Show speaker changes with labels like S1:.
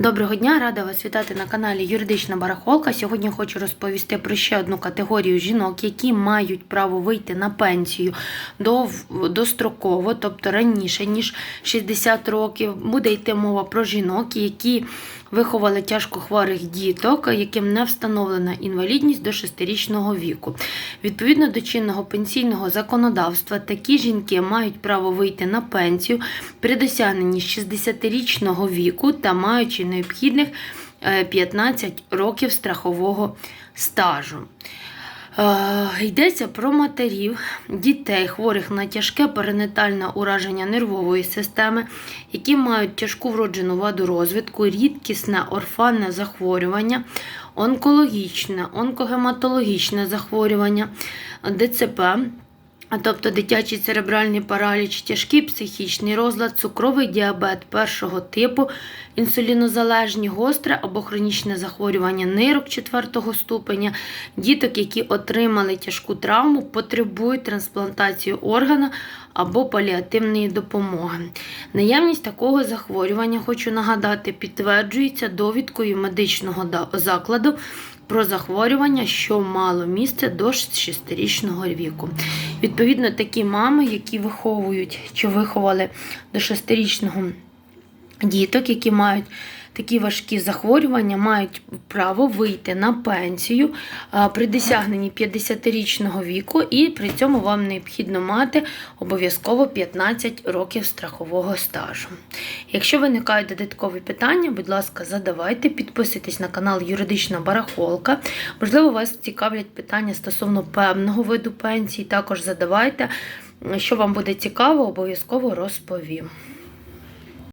S1: Доброго дня, рада вас вітати на каналі Юридична Барахолка. Сьогодні хочу розповісти про ще одну категорію жінок, які мають право вийти на пенсію до, достроково, тобто раніше ніж 60 років. Буде йти мова про жінок, які виховали тяжкохворих діток, яким не встановлена інвалідність до 6-річного віку. Відповідно до чинного пенсійного законодавства, такі жінки мають право вийти на пенсію при досягненні 60-річного віку та маючи необхідних е, 15 років страхового стажу. Е, Йдеться про матерів, дітей, хворих на тяжке перинатальне ураження нервової системи, які мають тяжку вроджену ваду розвитку, рідкісне орфанне захворювання, онкологічне, онкогематологічне захворювання, ДЦП. А тобто дитячий церебральний параліч, тяжкий психічний розлад, цукровий діабет першого типу, інсулінозалежні, гостре або хронічне захворювання нирок четвертого ступеня, діток, які отримали тяжку травму, потребують трансплантації органа або паліативної допомоги. Наявність такого захворювання, хочу нагадати, підтверджується довідкою медичного закладу про захворювання, що мало місце до 6-річного віку. Відповідно, такі мами, які виховують чи виховали до 6-річного діток, які мають такі важкі захворювання, мають право вийти на пенсію при досягненні 50-річного віку, і при цьому вам необхідно мати обов'язково 15 років страхового стажу. Якщо виникають додаткові питання, будь ласка, задавайте, підписуйтесь на канал Юридична Барахолка. Можливо, вас цікавлять питання стосовно певного виду пенсії. Також задавайте. Що вам буде цікаво, обов'язково розповім.